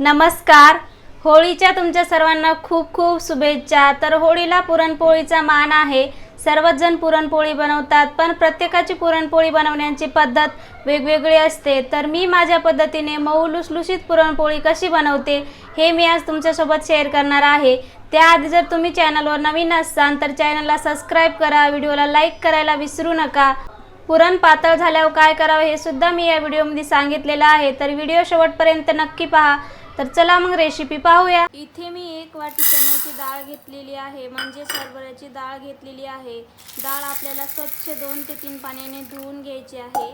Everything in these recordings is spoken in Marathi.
नमस्कार. होळीच्या तुमच्या सर्वांना खूप खूप शुभेच्छा. तर होळीला पुरणपोळीचा मान आहे. सर्वच जण पुरणपोळी बनवतात पण प्रत्येकाची पुरणपोळी बनवण्याची पद्धत वेगवेगळी असते. तर मी माझ्या पद्धतीने मऊ लुसलुशीत पुरणपोळी कशी बनवते हे मी आज तुमच्यासोबत शेअर करणार आहे. त्याआधी जर तुम्ही चॅनलवर नवीन असाल तर चॅनलला सबस्क्राईब करा व्हिडिओला लाईक करायला विसरू नका. पुरण पातळ झाल्यावर काय करावं हे सुद्धा मी या व्हिडिओमध्ये सांगितलेलं आहे. तर व्हिडिओ शेवटपर्यंत नक्की पहा. तर चला मग रेसिपी पाहूया. इथे मी एक वाटी चण्याची डाळ घेतलेली आहे. म्हणजे सरभऱ्याची डाळ घेतलेली आहे. डाळ आपल्याला स्वच्छ दोन ते तीन पाण्याने धुवून घ्यायची आहे.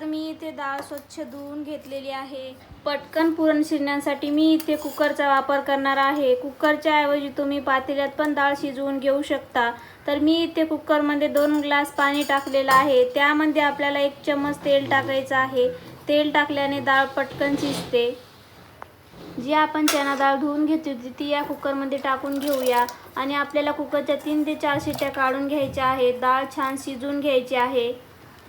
तर मी इथे डाळ स्वच्छ धुवून घेतलेली आहे. पटकन पुरण शिजण्यासाठी मी इथे कुकरचा वापर करणार आहे. कुकरच्या ऐवजी तुम्ही पातेल्यात पण डाळ शिजवून घेऊ शकता. तर मी इथे कुकरमध्ये दोन ग्लास पाणी टाकलेलं आहे. त्यामध्ये आपल्याला एक चम्मच तेल टाकायचं आहे. तेल टाकल्याने डाळ पटकन शिजते. जी आपण चना डाळ धुवून घेतली होती ती या कुकरमध्ये टाकून घेऊया. आणि आपल्याला कुकरच्या तीन ते चार शिट्या काढून घ्यायच्या आहेत. डाळ छान शिजून घ्यायची आहे.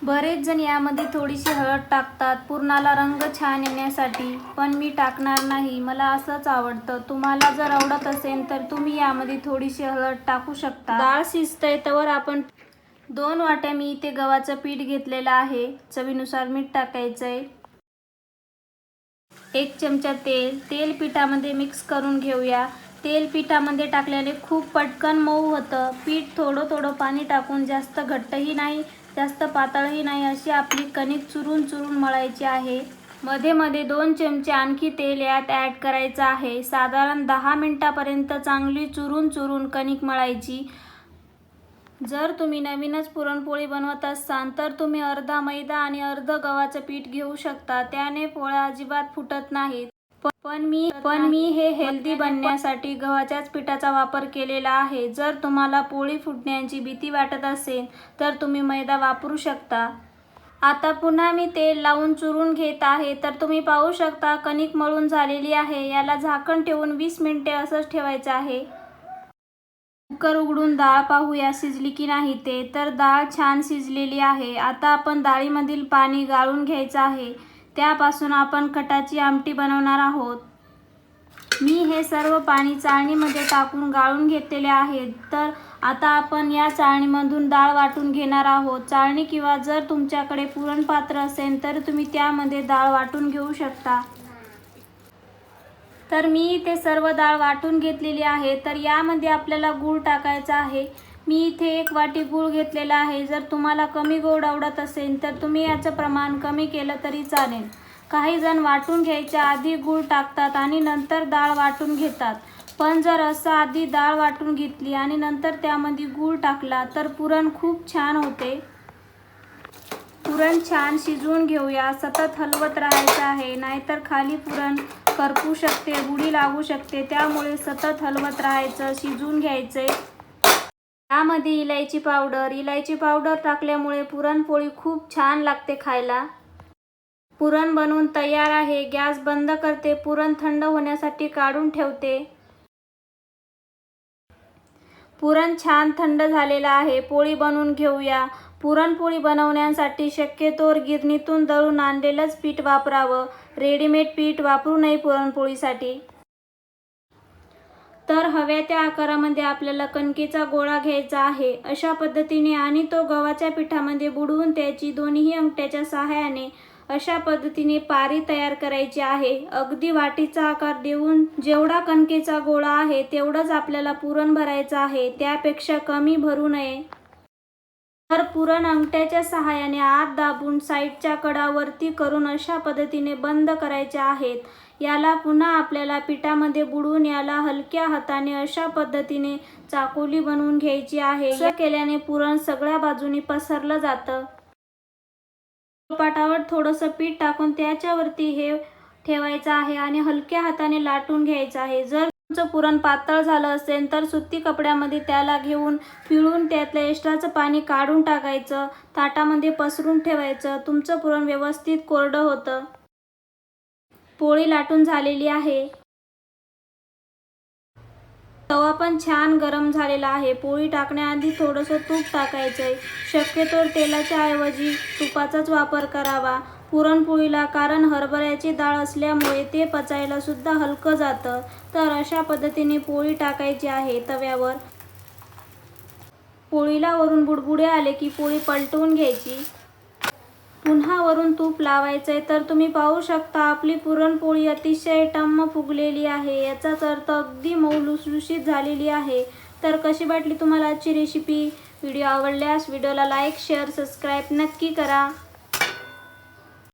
बरेच जण यामध्ये थोडीशी हळद टाकतात. पुरणाला रंग छान येण्यासाठी. पण मी टाकणार नाही. मला असंच आवडतं. तुम्हाला जर आवडत असेल तर तुम्ही यामध्ये थोडीशी हळद टाकू शकता. डाळ शिजतंय तर आपण दोन वाट्या मी इथे गव्हाचं पीठ घेतलेलं आहे. चवीनुसार मीठ टाकायचं आहे एक चमचा तेल. तेल पिठामध्ये मिक्स करून घेऊया. तेल पिठामध्ये टाकल्याने खूप पटकन मऊ होतं. पीठ थोडं थोडं पाणी टाकून जास्त घट्टही नाही जास्त पातळही नाही अशी आपली कणिक चुरून चुरून मळायची आहे. मध्ये मध्ये दोन चमचे आणखी तेल यात ॲड करायचं आहे. साधारण दहा मिनटापर्यंत चांगली चुरून चुरून कणिक मळायची. जर तुम्ही नवीनच पुरणपोळी बनवत असाल तर तुम्ही अर्धा मैदा आणि अर्ध गव्हाचं पीठ घेऊ शकता. त्याने पोळ्या अजिबात फुटत नाहीत. पण मी पण मी हे हेल्दी बनण्यासाठी गव्हाच्याच पिठाचा वापर केलेला आहे. जर तुम्हाला पोळी फुटण्याची भीती वाटत असेल तर तुम्ही मैदा वापरू शकता. आता पुन्हा मी तेल लावून चुरून घेत आहे. तर तुम्ही पाहू शकता कणिक मळून झालेली आहे. याला झाकण ठेवून वीस मिनिटे असंच ठेवायचं आहे. कुकर उघडून डाळ पाहूया शिजली की नाही ते? तर डाळ छान शिजलेली आहे. आता आपण डाळीमधील पाणी गाळून घ्यायचं आहे. त्यापासून आपण कटाची आमटी बनवणार आहोत. मी हे सर्व पाणी चाळणीमध्ये टाकून गाळून घेतलेले आहे. तर आता आपण या चाळणीमधून डाळ वाटून घेणार आहोत. चाळणी किंवा जर तुमच्याकडे पुरणपात्र असेल तर तुम्ही त्यामध्ये डाळ वाटून घेऊ शकता. तर मी इथे सर्व डाळ वाटून घेतलेली आहे. तर यामध्ये आपल्याला गूळ टाकायचा आहे. मी इथे एक वाटी गूळ घेतलेला आहे. जर तुम्हाला कमी गोड आवडत असेल तर तुम्ही याचं प्रमाण कमी केलं तरी चालेल. काही जण वाटून घ्यायच्या आधी गूळ टाकतात आणि नंतर डाळ वाटून घेतात. पण जर असं आधी डाळ वाटून घेतली आणि नंतर त्यामध्ये गूळ टाकला तर पुरण खूप छान होते. पुरण छान शिजवून घेऊया. सतत हलवत राहायचं आहे. नाहीतर खाली पुरण करपू शकते बुडी लागू शकते. त्यामुळे सतत हलवत राहायचं शिजवून घ्यायचे. यामध्ये इलायची पावडर. इलायची पावडर टाकल्यामुळे पुरणपोळी खूप छान लागते खायला. पुरण बनवून तयार आहे. गॅस बंद करते. पुरण थंड होण्यासाठी काढून ठेवते. पुरण छान थंड झालेलं आहे पोळी बनवून घेऊया. पुरणपोळी बनवण्यासाठी शक्यतोवर गिरणीतून दळून आणलेलंच पीठ वापरावं. रेडीमेड पीठ वापरू नये पुरणपोळीसाठी. तर हव्या त्या आकारामध्ये आपल्याला कणकेचा गोळा घ्यायचा आहे. अशा पद्धतीने आणि तो गव्हाच्या पिठामध्ये बुडवून त्याची दोन्ही अंगठ्याच्या सहाय्याने अशा पद्धतीने पारी तयार करायची आहे. अगदी वाटीचा आकार देऊन जेवढा कणकेचा गोळा आहे तेवढंच आपल्याला पुरण भरायचं आहे. त्यापेक्षा कमी भरू नये. तर पुरण अंगठ्याच्या सहाय्याने आत दाबून साईडच्या कडावरती करून अशा पद्धतीने बंद करायचे आहेत. याला पुन्हा आपल्याला पिठामध्ये बुडवून याला हलक्या हाताने अशा पद्धतीने चाकोली बनवून घ्यायची आहे. केल्याने पुरण सगळ्या बाजूनी पसरलं जातं. पाटावर थोडंसं पीठ टाकून त्याच्यावरती हे ठेवायचं आहे आणि हलक्या हाताने लाटून घ्यायचं आहे. जर तुमचं पुरण पातळ झालं असेल तर सुती कपड्यामध्ये त्याला घेऊन पिळून त्यातलं एक्स्ट्राचं पाणी काढून टाकायचं. ताटामध्ये पसरून ठेवायचं. तुमचं पुरण व्यवस्थित कोरडं होतं. पोळी लाटून झालेली आहे. तवा पण छान गरम झालेला आहे. पोळी टाकण्याआधी थोडंसं तूप टाकायचं आहे शक्यतो तेलाच्या ऐवजी तुपाचाच वापर करावा. पुरणपोळीला कारण हरभऱ्याची डाळ असल्यामुळे ते पचायला सुद्धा हलकं जातं. तर अशा पद्धतीने पोळी टाकायची आहे तव्यावर. पोळीला वरून बुडबुडे आले की पोळी पलटवून घ्यायची. पुन्हा वरून तूप लावायचं आहे तर तुम्ही पाहू शकता आपली पुरणपोळी अतिशय टम्म फुगलेली आहे. याचाच अर्थ अगदी मऊ लुसलुशीत झालेली आहे. तर कशी वाटली तुम्हाला आजची रेसिपी व्हिडिओ आवडल्यास व्हिडिओला लाईक शेअर सबस्क्राईब नक्की करा.